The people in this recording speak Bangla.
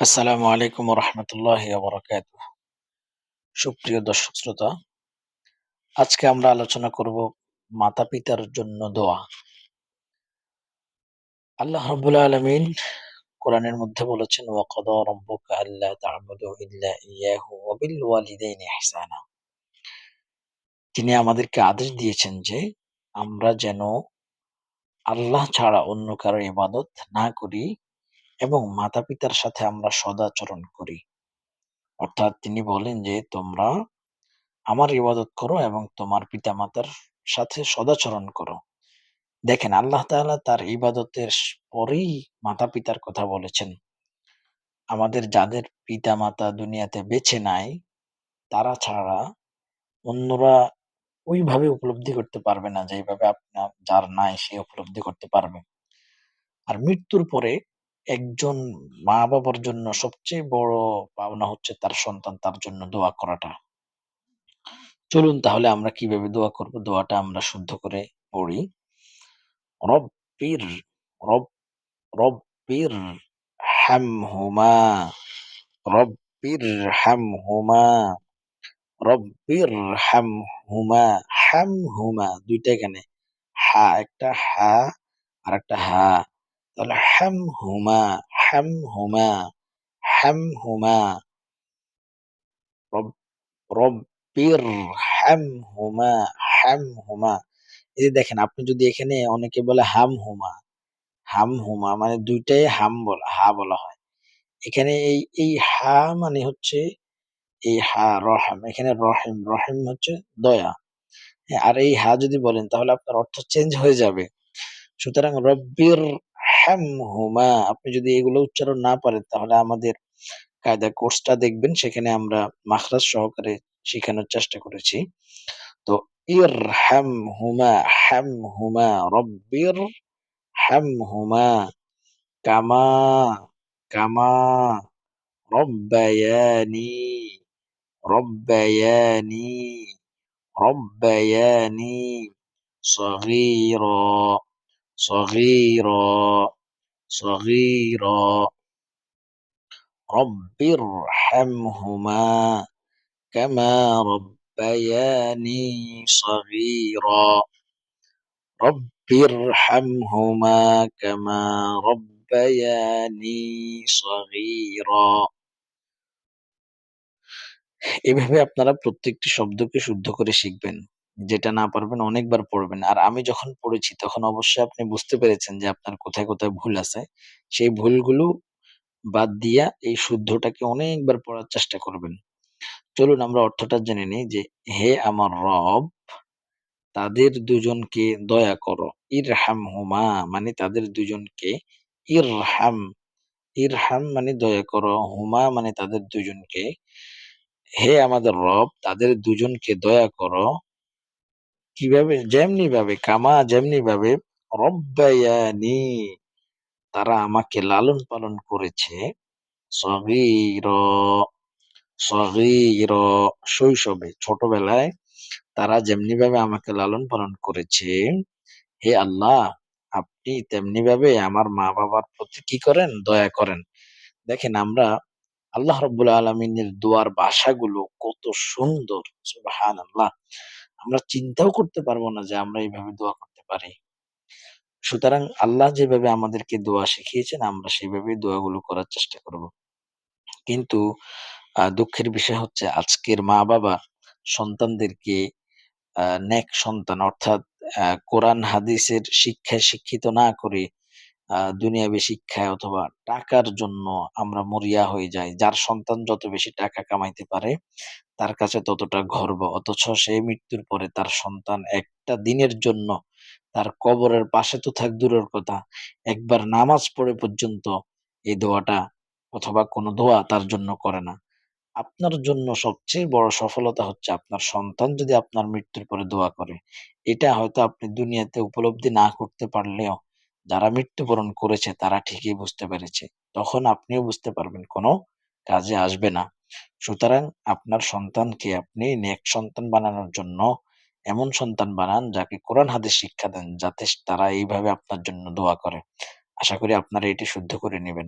আসসালামু আলাইকুম রহমতুল্লাহ সুপ্রিয় দর্শক শ্রোতা, আজকে আমরা আলোচনা করব মাতা পিতার জন্য দোয়া। আল্লাহ রব্বুল আলমিন কোরআনের মধ্যে বলেছেন তিনি আমাদেরকে আদেশ দিয়েছেন যে, আমরা যেন আল্লাহ ছাড়া অন্য কারও ইবাদত না করি এবং মাতা পিতার সাথে আমরা সদাচরণ করি। অর্থাৎ তিনি বলেন যে, তোমরা আমার ইবাদত করো এবং তোমার পিতামাতার সাথে সদাচরণ করো। দেখেন, আল্লাহ তাআলা তার ইবাদতের পরেই মাতা পিতার কথা বলেছেন। আমাদের যাদের পিতা মাতা দুনিয়াতে বেছে নাই, তারা ছাড়া অন্যরা ওইভাবে উপলব্ধি করতে পারবে না যেভাবে আপনার যার নাই সে উপলব্ধি করতে পারবে। আর মৃত্যুর পরে একজন মা বাবার জন্য সবচেয়ে বড় পাওনা হচ্ছে তার সন্তান, তার জন্য দোয়া করাটা। চলুন তাহলে আমরা কীভাবে দোয়া করব? দোয়াটা আমরা শুদ্ধ করে পড়ি। রব্বির, রব, রব্বির হামহুমা রব্বির হামহুমা রব্বির হামহুমা হামহুমা দুইটা এখানে। হা, একটা হা আর একটা হা। তাহলে হামহুমা হামহুমা হামহুমা হুমা রব্বির হামহুমা হামহুমা এই যে দেখেন, আপনি যদি এখানে অনেকে বলে হাম হুমা হাম হুমা মানে দুইটাই হাম বলা, হা বলা হয়। এখানে এই এই হা মানে হচ্ছে এই হা, রহাম। এখানে রহিম রহিম হচ্ছে দয়া। হ্যাঁ আর এই হা যদি বলেন তাহলে আপনার অর্থ চেঞ্জ হয়ে যাবে। সুতরাং রব্বির হ্যাম হুমা আপনি যদি এগুলো উচ্চারণ না পারেন তাহলে আমাদের কায়দা কোর্সটা দেখবেন সেখানে আমরা মাখরাজ সহকারে শেখানোর চেষ্টা করেছি তো ইর হ্যাম হুমা হ্যাম হুমা রব্বির হ্যাম হুমা কামা কামা রব্বায়ানি রব্বায়ানি রব্বায়ানি صغيرا صغيرا صغيرا رب ارحمهما كما ربياني صغيرا رب ارحمهما كما ربياني صغيرا এভাবে আপনারা প্রত্যেকটি শব্দকে শুদ্ধ করে শিখবেন যেটা না পারবেন অনেকবার পড়বেন। আর আমি যখন পড়েছি তখন অবশ্যই আপনি বুঝতে পেরেছেন যে আপনার কোথায় কোথায় ভুল আছে। সেই ভুলগুলো বাদ দিয়া এই শুদ্ধটাকে অনেকবার পড়ার চেষ্টা করবেন। চলুন আমরা অর্থটা জেনে নিই যে, হে আমার রব, তাদের দুজনকে দয়া করো। ইরহাম হুমা মানে তাদের দুজনকে ইরহাম। ইরহাম মানে দয়া করো। হুমা মানে তাদের দুজনকে। হে আমাদের রব, তাদের দুজনকে দয়া করো। কীভাবে, যেমনি ভাবে, কামা যেমনি ভাবে রব্বায়ানি তারা আমাকে লালন পালন করেছে। সগীর সগীর শৈশবে, ছোটবেলায় তারা যেমনি ভাবে আমাকে লালন পালন করেছে। হে আল্লাহ, আপনি তেমনি ভাবে আমার মা বাবার প্রতি কি করেন? দয়া করেন। দেখেন আমরা আল্লাহ রব্বুল আলমিনের দোয়ার ভাষাগুলো কত সুন্দর সুবাহান আল্লাহ আমরা চিন্তাও করতে পারব না যে আমরা এইভাবে দোয়া করতে পারি। সুতরাং আল্লাহ যেভাবে আমাদেরকে দোয়া শিখিয়েছেন, আমরা সেইভাবে দোয়াগুলো করার চেষ্টা করব। কিন্তু দুঃখের বিষয় হচ্ছে আজকের মা বাবা সন্তানদেরকে নেক সন্তান অর্থাৎ কোরআন, হাদিসের শিক্ষায় শিক্ষিত না করে দুনিয়াবী শিক্ষায় অথবা টাকার জন্য আমরা মরিয়া হয়ে যাই, যার সন্তান যত বেশি টাকা কামাইতে পারে, তার কাছে ততটা গর্ব। অথচ সে মৃত্যুর পরে তার সন্তান একটা দিনের জন্য তার কবরের পাশে তো থাক দূরের কথা, একবার নামাজ পড়ে পর্যন্ত এই দোয়াটা অথবা কোনো দোয়া তার জন্য করে না। আপনার জন্য সবচেয়ে বড় সফলতা হচ্ছে আপনার সন্তান যদি আপনার মৃত্যুর পরে দোয়া করে। এটা হয়তো আপনি দুনিয়াতে উপলব্ধি না করতে পারলেও যারা মৃত্যুবরণ করেছে, তারা ঠিকই বুঝতে পেরেছে। তখন আপনিও বুঝতে পারবেন, কোনো কাজে আসবে না। সুতরাং আপনার সন্তানকে আপনি নেক সন্তান বানানোর জন্য এমন সন্তান বানান, যাকে কোরআন হাদিস শিক্ষা দেন, যাতে তারা এইভাবে আপনার জন্য দোয়া করে। আশা করি আপনারা এটি শুদ্ধ করে নেবেন।